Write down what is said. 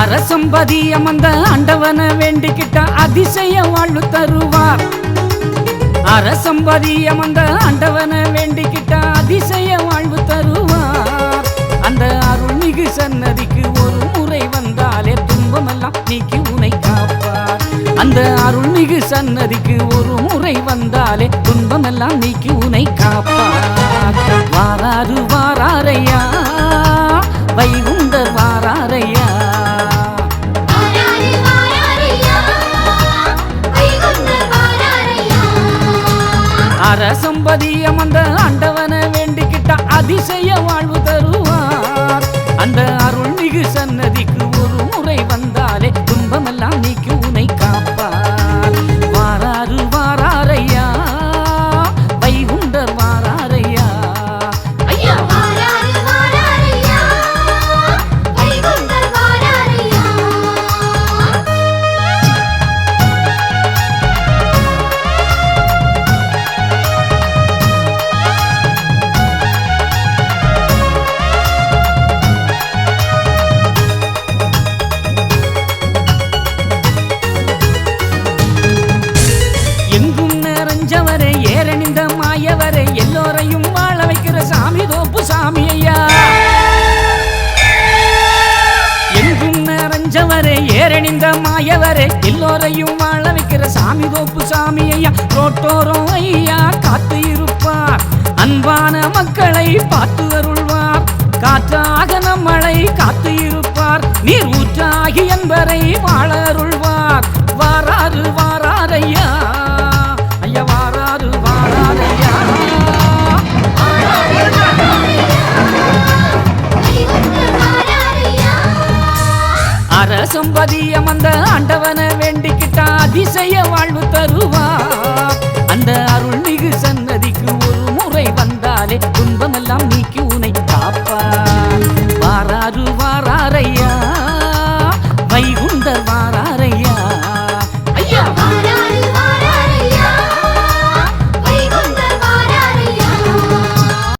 அரசம்பதி அமர்ந்த ஆண்டவனை வேண்டிக்கிட்ட அதிசய வாழ்வு தருவார். அரசம்பதி அமர்ந்த ஆண்டவனை வேண்டிக்கிட்ட அதிசய வாழ்வு தருவார். அந்த அருள்மிகு சன்னதிக்கு ஒரு முறை வந்தாலே துன்பமெல்லாம் நீக்கி உனை காப்பார். அந்த அருள்மிகு சன்னதிக்கு ஒரு முறை வந்தாலே துன்பமெல்லாம் நீக்கி உனை காப்பார். வாராறு வாராரையா அரசம்பதி அந்த ஆண்டவனை வேண்டிக்கிட்ட அதிசய வாழ்வு தருவார். அந்த அருள்மிகு சன்னதிக்கு ஒரு முறை வந்தாலே துன்பமெல்லாம் நீக்கி உனை காப்பார். நிறைஞ்சவரே ஏறணிந்த மாயவரே எல்லோரையும் வாழ வைக்கிற சாமி தோப்பு சாமி ஐயா ரோட்டோரம் ஐயா காத்து இருப்பார். அன்பான மக்களை பார்த்து அருள்வார். காற்றாக நம்மளை காத்து இருப்பார். நீர் ஊற்றாகி என்பரை அரசும் பதியம் அந்த ஆண்டவனை வேண்டிக்கிட்டா அதிசய வாழ்வு தருவா. அந்த அருள்மிகு சன்னதிக்கு ஒரு முறை வந்தாலே துன்பமெல்லாம் நீக்கி உனை